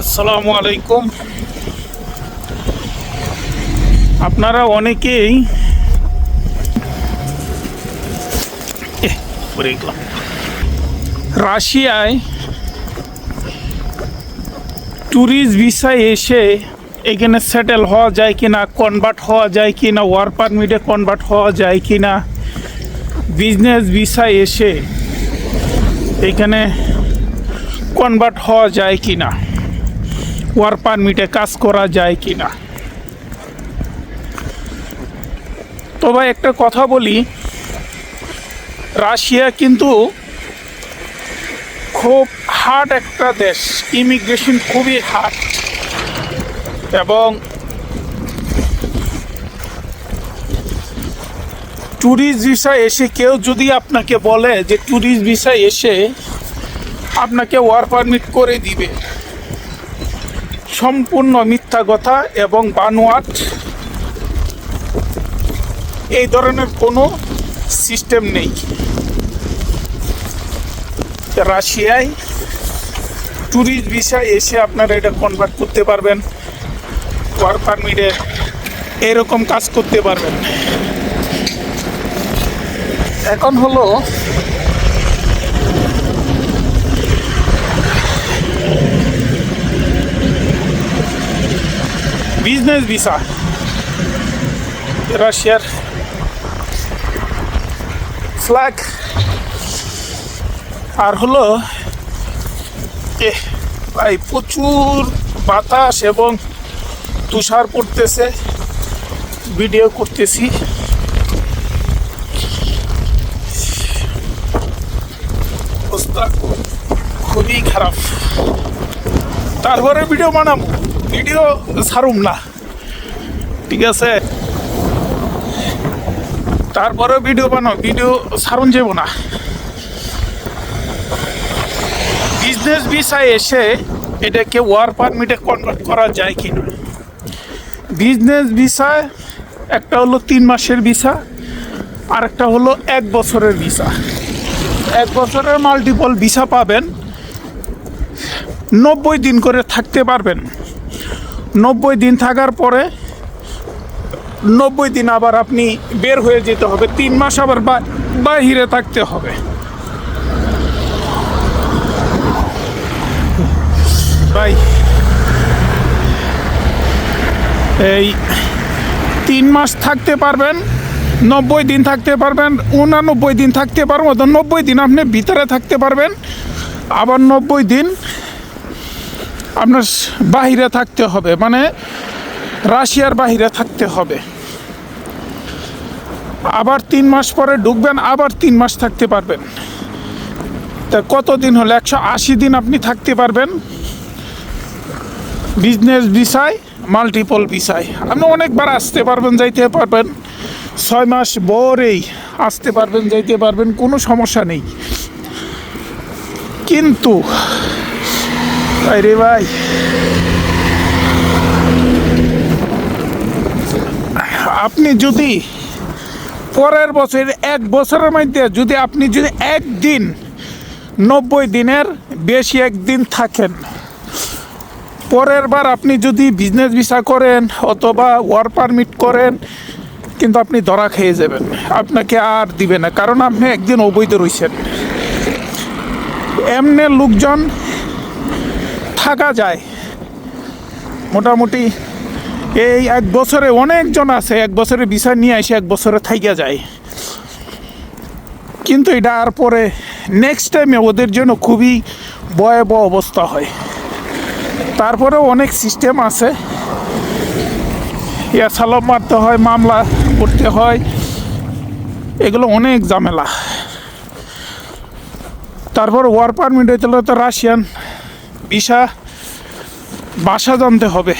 আসসালামু আলাইকুম আপনারা অনেকেই। রাশিয়ায় ট্যুরিস্ট ভিসায় এসে এখানে সেটেল হওয়া যায় কি না কনভার্ট হওয়া যায় কি না ওয়ার পারমিটে কনভার্ট হওয়া যায় কি না বিজনেস ভিসায় এসে এখানে কনভার্ট হওয়া যায় কিনা ওয়ার পারমিটে কাজ করা যায় কি না তো ভাই, একটা কথা বলি। রাশিয়া কিন্তু খুব হার্ড একটা দেশ। ইমিগ্রেশন খুবই হার্ড এবং ট্যুরিস্ট ভিসা এসে কেউ যদি আপনাকে বলে যে ট্যুরিস্ট ভিসা এসে আপনাকে ওয়ার পারমিট করে দিবে সম্পূর্ণ মিথ্যা কথা এবং বানোয়াট। এই ধরনের কোনো সিস্টেম নেই। রাশিয়ায় ট্যুরিস্ট ভিসা এসে আপনারা এটা কনভার্ট করতে পারবেন। ওয়ার্ক পারমিটে এরকম কাজ করতে পারবেন। এখন হলো বিজনেস ভিসা রাশিয়ার ফ্ল্যাগ আর হলো এ ভাই, প্রচুর বাতাস এবং তুষার পড়তেছে। ভিডিও করতেছি। খুবই খারাপ। তারপরে ভিডিও বানাবো। ভিডিও ছাড়ুম না। ঠিক আছে? তারপরে ভিডিও বানাও, ভিডিও ছাড়ুন যাব না। বিজনেস ভিসায় এসে এটাকে ওয়ার পারমিটে কনভার্ট করা যায় কি না বিজনেস ভিসায় একটা হলো তিন মাসের ভিসা আর একটা হলো এক বছরের ভিসা এক বছরের মাল্টিপল ভিসা পাবেন। নব্বই দিন করে থাকতে পারবেন। নব্বই দিন থাকার পরে নব্বই দিন আবার আপনি বের হয়ে যেতে হবে। তিন মাস আবার বাহিরে থাকতে হবে। ভাই, এই তিন মাস থাকতে পারবেন, নব্বই দিন থাকতে পারবেন, উনানব্বই দিন থাকতে পারবেন তো নব্বই দিন আপনি ভিতরে থাকতে পারবেন। আবার নব্বই দিন আপনার বাহিরে থাকতে হবে মানে রাশিয়ার বাহিরে থাকতে হবে। আবার তিন মাস পরে ঢুকবেন, আবার তিন মাস থাকতে পারবেন। তা কতদিন হলো? একশো আশি দিন আপনি থাকতে পারবেন। বিজনেস ভিসায়, মাল্টিপল ভিসায়। আপনি অনেকবার আসতে পারবেন, যাইতে পারবেন। ছয় মাস বরেই আসতে পারবেন, যাইতে পারবেন, কোনো সমস্যা নেই। কিন্তু রে ভাই। আপনি যদি পরের বছর এক বছরের মধ্যে যদি আপনি যদি একদিন নব্বই দিনের বেশি একদিন থাকেন, পরের বার আপনি যদি বিজনেস ভিসা করেন অথবা ওয়ার পারমিট করেন, কিন্তু আপনি ধরা খেয়ে যাবেন। আপনাকে আর দিবে না, কারণ আপনি একদিন অবৈধ রয়েছেন। এমনি লোকজন থাকা যায়। মোটামুটি এই এক বছরে অনেকজন আছে, এক বছরে ভিসা নিয়ে এসে এক বছরে থাইকা যায়। কিন্তু এটা আর পরে নেক্সট টাইমে ওদের জন্য খুবই ভয়াবহ অবস্থা হয়। তারপরে অনেক সিস্টেম আছে। ইয়া সালাম মারতে হয়, মামলা করতে হয়। এগুলো অনেক ঝামেলা। তারপর ওয়ার পারমিট হইতে তো রাশিয়ান ভিসা বাসা জানতে হবে।